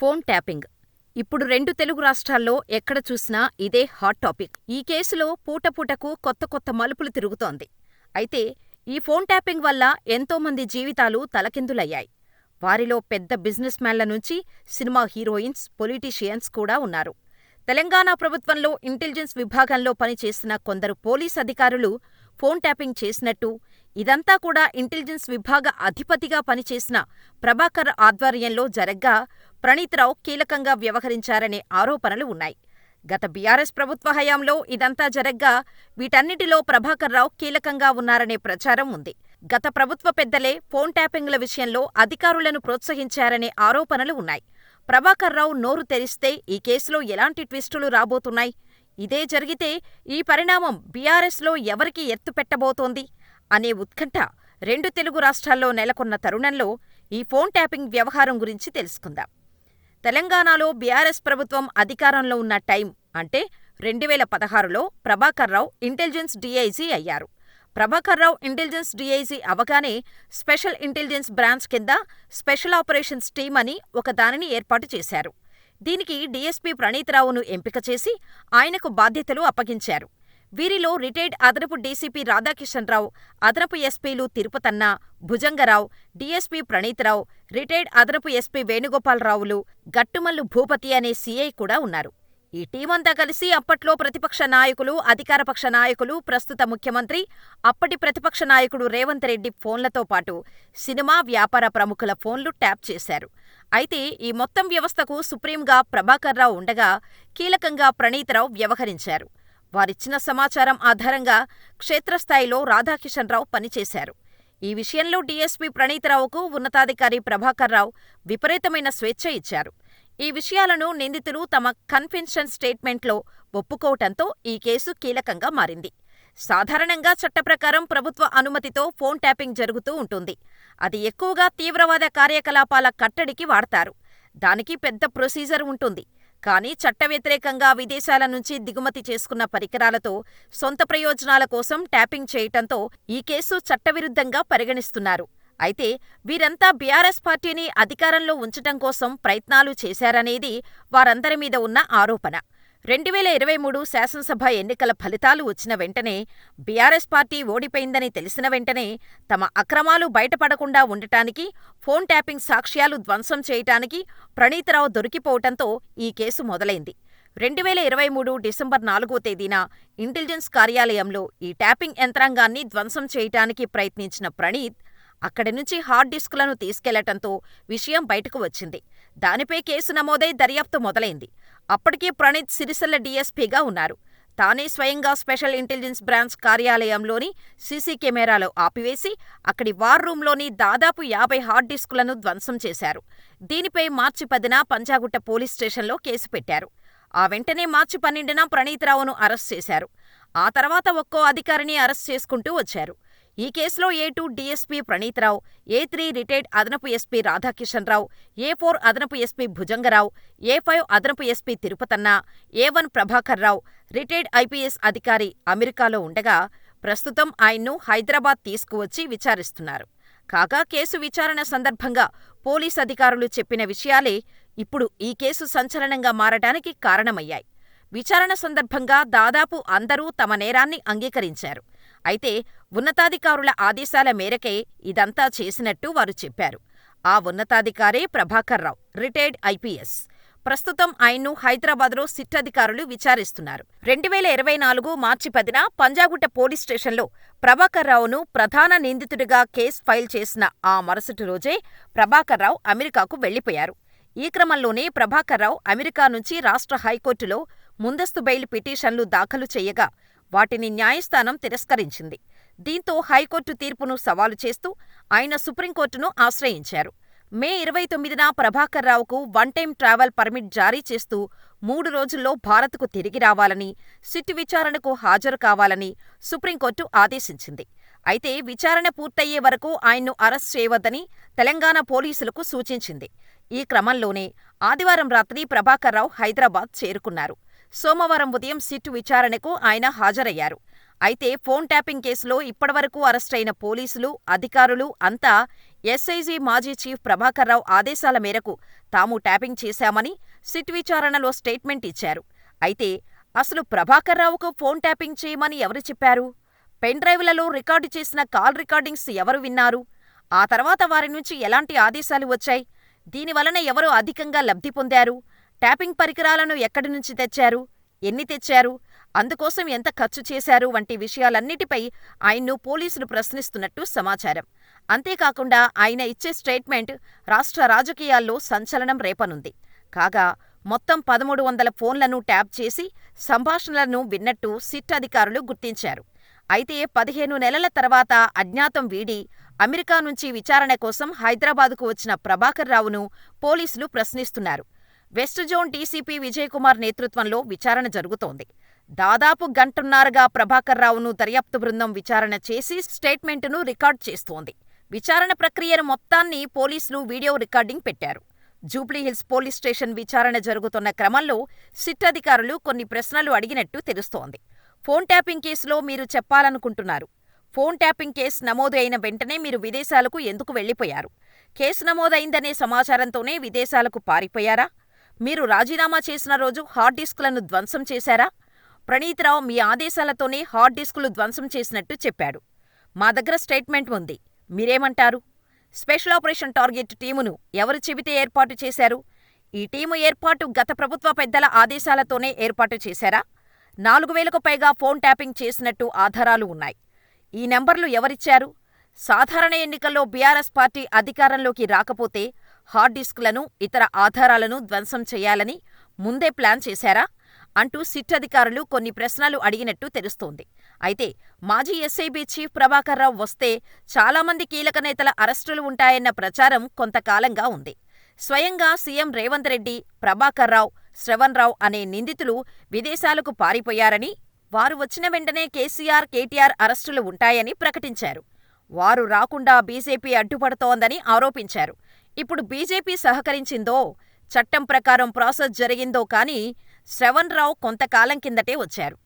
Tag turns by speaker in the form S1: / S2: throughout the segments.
S1: Phone tapping ఇప్పుడు రెండు తెలుగు రాష్ట్రాల్లో ఎక్కడ చూసినా ఇదే హాట్ టాపిక్. ఈ కేసులో పూటపూటకు కొత్త కొత్త మలుపులు తిరుగుతోంది. అయితే ఈ ఫోన్ ట్యాపింగ్ వల్ల ఎంతోమంది జీవితాలు తలకిందులయ్యాయి. వారిలో పెద్ద బిజినెస్ మ్యాన్ల నుంచి సినిమా హీరోయిన్స్, పొలిటీషియన్స్ కూడా ఉన్నారు. తెలంగాణ ప్రభుత్వంలో ఇంటెలిజెన్స్ విభాగంలో పనిచేసిన కొందరు పోలీస్ అధికారులు ఫోన్ ట్యాపింగ్ చేసినట్టు, ఇదంతా కూడా ఇంటెలిజెన్స్ విభాగ అధిపతిగా పనిచేసిన ప్రభాకర్ ఆధ్వర్యంలో జరగ్గా ప్రణీత్రావు కీలకంగా వ్యవహరించారనే ఆరోపణలు ఉన్నాయి. గత బీఆర్ఎస్ ప్రభుత్వ హయాంలో ఇదంతా జరగ్గా వీటన్నిటిలో ప్రభాకర్రావు కీలకంగా ఉన్నారనే ప్రచారం ఉంది. గత ప్రభుత్వ పెద్దలే ఫోన్ ట్యాపింగ్ల విషయంలో అధికారులను ప్రోత్సహించారనే ఆరోపణలు ఉన్నాయి. ప్రభాకర్రావు నోరు తెరిస్తే ఈ కేసులో ఎలాంటి ట్విస్టులు రాబోతున్నాయి? ఇదే జరిగితే ఈ పరిణామం బీఆర్ఎస్లో ఎవరికి ఎత్తు పెట్టబోతోంది? అనే ఉత్కంఠ రెండు తెలుగు రాష్ట్రాల్లో నెలకొన్న తరుణంలో ఈ ఫోన్ ట్యాపింగ్ వ్యవహారం గురించి తెలుసుకుందాం. తెలంగాణలో బీఆర్ఎస్ ప్రభుత్వం అధికారంలో ఉన్న టైం అంటే రెండువేల పదహారులో ప్రభాకర్రావు ఇంటెలిజెన్స్ డీఐజీ అయ్యారు. ప్రభాకర్రావు ఇంటెలిజెన్స్ డీఐజీ అవగానే స్పెషల్ ఇంటెలిజెన్స్ బ్రాంచ్ కింద స్పెషల్ ఆపరేషన్స్ టీమ్ అని ఒకదానిని ఏర్పాటు చేశారు. దీనికి డీఎస్పీ ప్రణీత్రావును ఎంపిక చేసి ఆయనకు బాధ్యతలు అప్పగించారు. వీరిలో రిటైర్డ్ అదనపు డీసీపీ రాధాకిషన్రావు, అదనపు ఎస్పీలు తిరుపతన్న, భుజంగరావు, డీఎస్పీ ప్రణీత్రావు, రిటైర్డ్ అదనపు ఎస్పీ వేణుగోపాలరావులు, గట్టుమల్లు భూపతి అనే సీఐ కూడా ఉన్నారు. ఈ టీమంతా కలిసి అప్పట్లో ప్రతిపక్ష నాయకులు, అధికారపక్ష నాయకులు, ప్రస్తుత ముఖ్యమంత్రి, అప్పటి ప్రతిపక్ష నాయకుడు రేవంత్ రెడ్డి ఫోన్లతో పాటు సినిమా, వ్యాపార ప్రముఖుల ఫోన్లు ట్యాప్ చేశారు. అయితే ఈ మొత్తం వ్యవస్థకు సుప్రీంగా ప్రభాకర్రావు ఉండగా కీలకంగా ప్రణీతరావు వ్యవహరించారు. వారిచ్చిన సమాచారం ఆధారంగా క్షేత్రస్థాయిలో రాధాకిషన్రావు పనిచేశారు. ఈ విషయంలో డీఎస్పీ ప్రణీతరావుకు ఉన్నతాధికారి ప్రభాకర్రావు విపరీతమైన స్వేచ్ఛ ఇచ్చారు. ఈ విషయాలను నిందితులు తమ కన్ఫెషన్ స్టేట్మెంట్లో ఒప్పుకోవటంతో ఈ కేసు కీలకంగా మారింది. సాధారణంగా చట్టప్రకారం ప్రభుత్వ అనుమతితో ఫోన్ ట్యాపింగ్ జరుగుతూ ఉంటుంది. అది ఎక్కువగా తీవ్రవాద కార్యకలాపాల కట్టడికి వాడతారు. దానికి పెద్ద ప్రొసీజర్ ఉంటుంది. కానీ చట్టవ్యతిరేకంగా విదేశాల నుంచి దిగుమతి చేసుకున్న పరికరాలతో సొంత ప్రయోజనాల కోసం ట్యాపింగ్ చేయటంతో ఈ కేసు చట్టవిరుద్ధంగా పరిగణిస్తున్నారు. అయితే వీరంతా బీఆర్ఎస్ పార్టీని అధికారంలో ఉంచటం కోసం ప్రయత్నాలు చేశారనేది వారందరి మీద ఉన్న ఆరోపణ. రెండువేల ఇరవై మూడు శాసనసభ ఎన్నికల ఫలితాలు వచ్చిన వెంటనే, బీఆర్ఎస్ పార్టీ ఓడిపోయిందని తెలిసిన వెంటనే తమ అక్రమాలు బయటపడకుండా ఉండటానికి, ఫోన్ ట్యాపింగ్ సాక్ష్యాలు ధ్వంసం చేయటానికి ప్రణీతరావు దొరికిపోవటంతో ఈ కేసు మొదలైంది. రెండువేల ఇరవై మూడు డిసెంబర్ నాలుగో తేదీన ఇంటెలిజెన్స్ కార్యాలయంలో ఈ ట్యాపింగ్ యంత్రాంగాన్ని ధ్వంసం చేయటానికి ప్రయత్నించిన ప్రణీత్, అక్కడి నుంచి హార్డ్ డిస్కులను తీసుకెళ్ళటంతో విషయం బయటకు వచ్చింది. దానిపై కేసు నమోదై దర్యాప్తు మొదలైంది. అప్పటికే ప్రణీత్ సిరిసిల్ల డీఎస్పీగా ఉన్నారు. తానే స్వయంగా స్పెషల్ ఇంటెలిజెన్స్ బ్రాంచ్ కార్యాలయంలోని సీసీ కెమెరాలు ఆపివేసి, అక్కడి వార్ రూంలోని దాదాపు యాభై హార్డ్ డిస్కులను ధ్వంసం చేశారు. దీనిపై మార్చి పదిన పంజాగుట్ట పోలీస్ స్టేషన్లో కేసు పెట్టారు. ఆ వెంటనే మార్చి పన్నెండున ప్రణీత్రావును అరెస్ట్ చేశారు. ఆ తర్వాత ఒక్కో అధికారిని అరెస్ట్ చేసుకుంటూ వచ్చారు. ఈ కేసులో A two DSP Praneethrao, A three retired అదనపు ఎస్పీ రాధాకిషన్రావు, ఏ ఫోర్ అదనపు ఎస్పీ భుజంగరావు, ఏ ఫైవ్ అదనపు SP Tirupatanna, A one Prabhakarrao, retired IPS అధికారి అమెరికాలో ఉండగా, ప్రస్తుతం ఆయన్ను హైదరాబాద్ తీసుకువచ్చి విచారిస్తున్నారు. కాగా కేసు విచారణ సందర్భంగా పోలీస్ అధికారులు చెప్పిన విషయాలే ఇప్పుడు ఈ కేసు సంచలనంగా మారటానికి కారణమయ్యాయి. విచారణ సందర్భంగా దాదాపు అందరూ తమ నేరాన్ని అంగీకరించారు. అయితే ఉన్నతాధికారుల ఆదేశాల మేరకే ఇదంతా చేసినట్టు వారు చెప్పారు. ఆ ఉన్నతాధికారే ప్రభాకర్రావు, రిటైర్డ్ ఐపీఎస్. ప్రస్తుతం ఆయన్ను హైదరాబాద్లో సిట్ అధికారులు విచారిస్తున్నారు. రెండువేల ఇరవై నాలుగు మార్చి పదిన పంజాగుట్ట పోలీస్ స్టేషన్లో ప్రభాకర్రావును ప్రధాన నిందితుడిగా కేసు ఫైల్ చేసిన ఆ మరుసటి రోజే ప్రభాకర్రావు అమెరికాకు వెళ్ళిపోయారు. ఈ క్రమంలోనే ప్రభాకర్రావు అమెరికా నుంచి రాష్ట్ర హైకోర్టులో ముందస్తు బెయిల్ పిటిషన్లు దాఖలు చేయగా, వాటిని న్యాయస్థానం తిరస్కరించింది. దీంతో హైకోర్టు తీర్పును సవాలు చేస్తూ ఆయన సుప్రీంకోర్టును ఆశ్రయించారు. మే ఇరవై తొమ్మిదిన ప్రభాకర్రావుకు వన్ టైం ట్రావెల్ పర్మిట్ జారీ చేస్తూ మూడు రోజుల్లో భారత్కు తిరిగి రావాలని, సిట్ విచారణకు హాజరు కావాలని సుప్రీంకోర్టు ఆదేశించింది. అయితే విచారణ పూర్తయ్యే వరకు ఆయన్ను అరెస్ట్ చేయవద్దని తెలంగాణ పోలీసులకు సూచించింది. ఈ క్రమంలోనే ఆదివారం రాత్రి ప్రభాకర్రావు హైదరాబాద్ చేరుకున్నారు. సోమవారం ఉదయం సిట్ విచారణకు ఆయన హాజరయ్యారు. అయితే ఫోన్ ట్యాపింగ్ కేసులో ఇప్పటివరకు అరెస్టయిన పోలీసులు, అధికారులు అంతా ఎస్ఐజీ మాజీ చీఫ్ ప్రభాకర్రావు ఆదేశాల మేరకు తాము ట్యాపింగ్ చేశామని సిట్ విచారణలో స్టేట్మెంట్ ఇచ్చారు. అయితే అసలు ప్రభాకర్రావుకు ఫోన్ ట్యాపింగ్ చేయమని ఎవరు చెప్పారు? పెన్డ్రైవ్లలో రికార్డు చేసిన కాల్ రికార్డింగ్స్ ఎవరు విన్నారు? ఆ తర్వాత వారి నుంచి ఎలాంటి ఆదేశాలు వచ్చాయి? దీనివలన ఎవరు అధికంగా లబ్ధి పొందారు? ట్యాపింగ్ పరికరాలను ఎక్కడి నుంచి తెచ్చారు? ఎన్ని తెచ్చారు? అందుకోసం ఎంత ఖర్చు చేశారు వంటి విషయాలన్నిటిపై ఆయన్ను పోలీసులు ప్రశ్నిస్తున్నట్టు సమాచారం. అంతేకాకుండా ఆయన ఇచ్చే స్టేట్మెంట్ రాష్ట్ర రాజకీయాల్లో సంచలనం రేపనుంది. కాగా మొత్తం పదమూడు వందల ఫోన్లను ట్యాప్ చేసి సంభాషణలను విన్నట్టు సిట్ అధికారులు గుర్తించారు. అయితే పదిహేను నెలల తర్వాత అజ్ఞాతం వీడి అమెరికా నుంచి విచారణ కోసం హైదరాబాదుకు వచ్చిన ప్రభాకర్రావును పోలీసులు ప్రశ్నిస్తున్నారు. వెస్ట్ జోన్ డీసీపీ విజయకుమార్ నేతృత్వంలో విచారణ జరుగుతోంది. దాదాపు గంటన్నరగా ప్రభాకర్రావును దర్యాప్తు బృందం విచారణ చేసి స్టేట్మెంటును రికార్డ్ చేస్తోంది. విచారణ ప్రక్రియను మొత్తాన్ని పోలీసులు వీడియో రికార్డింగ్ పెట్టారు. జూబ్లీహిల్స్ పోలీస్ స్టేషన్ విచారణ జరుగుతున్న క్రమంలో సిట్ అధికారులు కొన్ని ప్రశ్నలు అడిగినట్టు తెలుస్తోంది. ఫోన్ ట్యాపింగ్ కేసులో మీరు చెప్పాలనుకుంటున్నారు. ఫోన్ ట్యాపింగ్ కేసు నమోదు అయిన వెంటనే మీరు విదేశాలకు ఎందుకు వెళ్ళిపోయారు? కేసు నమోదైందనే సమాచారంతోనే విదేశాలకు పారిపోయారా? మీరు రాజీనామా చేసిన రోజు హార్డ్ డిస్కులను ధ్వంసం చేశారా? ప్రణీత్రావు మీ ఆదేశాలతోనే హార్డ్ డిస్కులు ధ్వంసం చేసినట్టు చెప్పాడు. మా దగ్గర స్టేట్మెంట్ ఉంది. మీరేమంటారు? స్పెషల్ ఆపరేషన్ టార్గెట్ టీమును ఎవరు చెబితే ఏర్పాటు చేశారు? ఈ టీము ఏర్పాటు గత ప్రభుత్వ పెద్దల ఆదేశాలతోనే ఏర్పాటు చేశారా? నాలుగు వేలకు పైగా ఫోన్ ట్యాపింగ్ చేసినట్టు ఆధారాలు ఉన్నాయి. ఈ నెంబర్లు ఎవరిచ్చారు? సాధారణ ఎన్నికల్లో బీఆర్ఎస్ పార్టీ అధికారంలోకి రాకపోతే హార్డ్ డిస్కులను, ఇతర ఆధారాలను ధ్వంసం చేయాలని ముందే ప్లాన్ చేశారా? అంటూ సిట్ అధికారులు కొన్ని ప్రశ్నలు అడిగినట్టు తెలుస్తోంది. అయితే మాజీ ఎస్ఐబీ చీఫ్ ప్రభాకర్రావు వస్తే చాలామంది కీలక నేతల అరెస్టులు ఉంటాయన్న ప్రచారం కొంతకాలంగా ఉంది. స్వయంగా సీఎం రేవంత్ రెడ్డి, ప్రభాకర్రావు, శ్రవణ్రావు అనే నిందితులు విదేశాలకు పారిపోయారని, వారు వచ్చిన వెంటనే కేసీఆర్, కేటీఆర్ అరెస్టులు ఉంటాయని ప్రకటించారు. వారు రాకుండా బీజేపీ అడ్డుపడుతోందని ఆరోపించారు. ఇప్పుడు బీజేపీ సహకరించిందో, చట్టం ప్రకారం ప్రాసెస్ జరిగిందో కానీ శ్రవణ్రావు కొంతకాలం కిందటే వచ్చారు.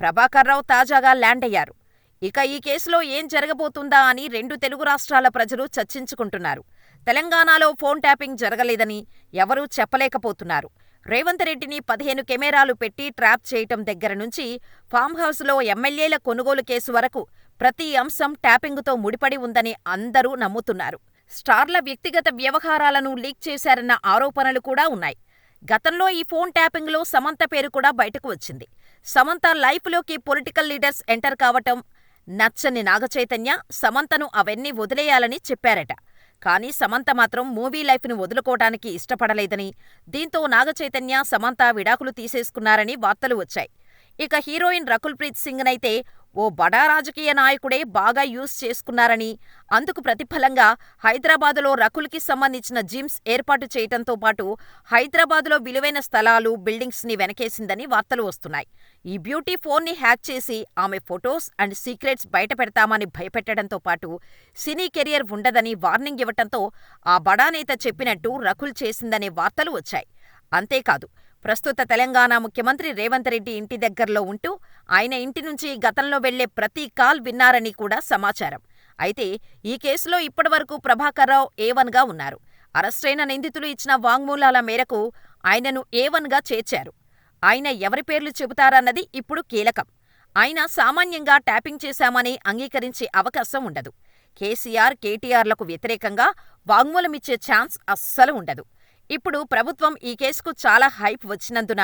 S1: ప్రభాకర్రావు తాజాగా ల్యాండయ్యారు. ఇక ఈ కేసులో ఏం జరగబోతుందా అని రెండు తెలుగు రాష్ట్రాల ప్రజలు చర్చించుకుంటున్నారు. తెలంగాణలో ఫోన్ ట్యాపింగ్ జరగలేదని ఎవరూ చెప్పలేకపోతున్నారు. రేవంత్ రెడ్డిని పదిహేను కెమెరాలు పెట్టి ట్రాప్ చేయటం దగ్గర నుంచి ఫామ్హౌస్లో ఎమ్మెల్యేల కొనుగోలు కేసు వరకు ప్రతి అంశం ట్యాపింగుతో ముడిపడి ఉందని అందరూ నమ్ముతున్నారు. స్టార్ల వ్యక్తిగత వ్యవహారాలను లీక్ చేశారన్న ఆరోపణలు కూడా ఉన్నాయి. గతంలో ఈ ఫోన్ ట్యాపింగ్లో సమంత పేరు కూడా బయటకు వచ్చింది. సమంత లైఫ్లోకి పొలిటికల్ లీడర్స్ ఎంటర్ కావటం నచ్చని నాగచైతన్య సమంతను అవన్నీ వదిలేయాలని చెప్పారట. కానీ సమంత మాత్రం మూవీ లైఫ్ను వదులుకోటానికి ఇష్టపడలేదని, దీంతో నాగచైతన్య, సమంత విడాకులు తీసేసుకున్నారని వార్తలు వచ్చాయి. ఇక హీరోయిన్ రకుల్ ప్రీత్ సింగ్నైతే ఓ బడా రాజకీయ నాయకుడే బాగా యూజ్ చేసుకున్నారని, అందుకు ప్రతిఫలంగా హైదరాబాదులో రకుల్కి సంబంధించిన జిమ్స్ ఏర్పాటు చేయటంతో పాటు హైదరాబాదులో విలువైన స్థలాలు, బిల్డింగ్స్ని వెనకేసిందని వార్తలు వస్తున్నాయి. ఈ బ్యూటీ ఫోన్ని హ్యాక్ చేసి ఆమె ఫొటోస్ అండ్ సీక్రెట్స్ బయటపెడతామని భయపెట్టడంతో పాటు సినీ కెరియర్ ఉండదని వార్నింగ్ ఇవ్వటంతో ఆ బడా నేత చెప్పినట్టు రకుల్ చేసిందనే వార్తలు వచ్చాయి. అంతేకాదు ప్రస్తుత తెలంగాణ ముఖ్యమంత్రి రేవంత్ రెడ్డి ఇంటి దగ్గరలో ఉంటూ ఆయన ఇంటి నుంచి గతంలో వెళ్ళే ప్రతి కాల్ విన్నారని కూడా సమాచారం. అయితే ఈ కేసులో ఇప్పటివరకు ప్రభాకర్రావు ఏవన్గా ఉన్నారు. అరెస్టైన నిందితులు ఇచ్చిన వాంగ్మూలాల మేరకు ఆయనను ఏవన్గా చేర్చారు. ఆయన ఎవరి పేర్లు చెబుతారన్నది ఇప్పుడు కీలకం. ఆయన సామాన్యంగా ట్యాపింగ్ చేశామని అంగీకరించే అవకాశం ఉండదు. కేసీఆర్, కేటీఆర్లకు వ్యతిరేకంగా వాంగ్మూలమిచ్చే ఛాన్స్ అస్సలు ఉండదు. ఇప్పుడు ప్రభుత్వం ఈ కేసుకు చాలా హైప్ వచ్చినందున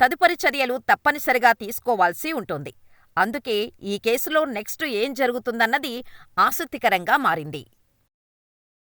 S1: తదుపరి చర్యలు తప్పనిసరిగా తీసుకోవాల్సి ఉంటుంది. అందుకే ఈ కేసులో నెక్స్ట్ ఏం జరుగుతుందన్నది ఆసక్తికరంగా మారింది.